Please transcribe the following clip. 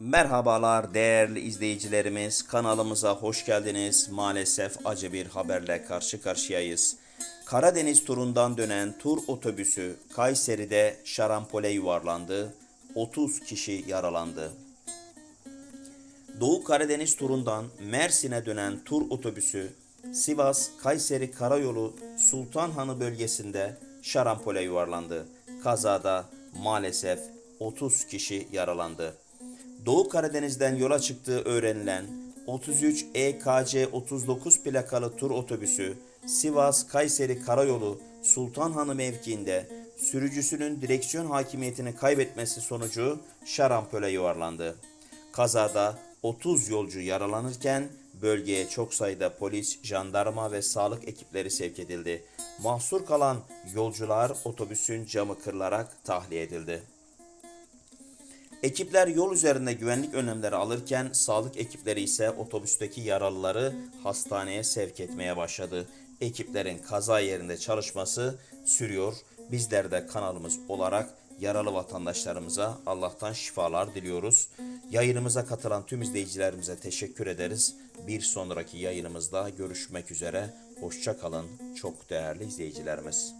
Merhabalar değerli izleyicilerimiz kanalımıza hoş geldiniz. Maalesef acı bir haberle karşı karşıyayız. Karadeniz turundan dönen tur otobüsü Kayseri'de şarampole yuvarlandı. 30 kişi yaralandı. Doğu Karadeniz turundan Mersin'e dönen tur otobüsü Sivas Kayseri Karayolu Sultanhanı bölgesinde şarampole yuvarlandı. Kazada maalesef 30 kişi yaralandı. Doğu Karadeniz'den yola çıktığı öğrenilen 33 EKC 39 plakalı tur otobüsü Sivas Kayseri Karayolu Sultanhanı mevkiinde sürücüsünün direksiyon hakimiyetini kaybetmesi sonucu şarampole yuvarlandı. Kazada 30 yolcu yaralanırken bölgeye çok sayıda polis, jandarma ve sağlık ekipleri sevk edildi. Mahsur kalan yolcular otobüsün camı kırılarak tahliye edildi. Ekipler yol üzerinde güvenlik önlemleri alırken sağlık ekipleri ise otobüsteki yaralıları hastaneye sevk etmeye başladı. Ekiplerin kaza yerinde çalışması sürüyor. Bizler de kanalımız olarak yaralı vatandaşlarımıza Allah'tan şifalar diliyoruz. Yayınımıza katılan tüm izleyicilerimize teşekkür ederiz. Bir sonraki yayınımızda görüşmek üzere. Hoşça kalın çok değerli izleyicilerimiz.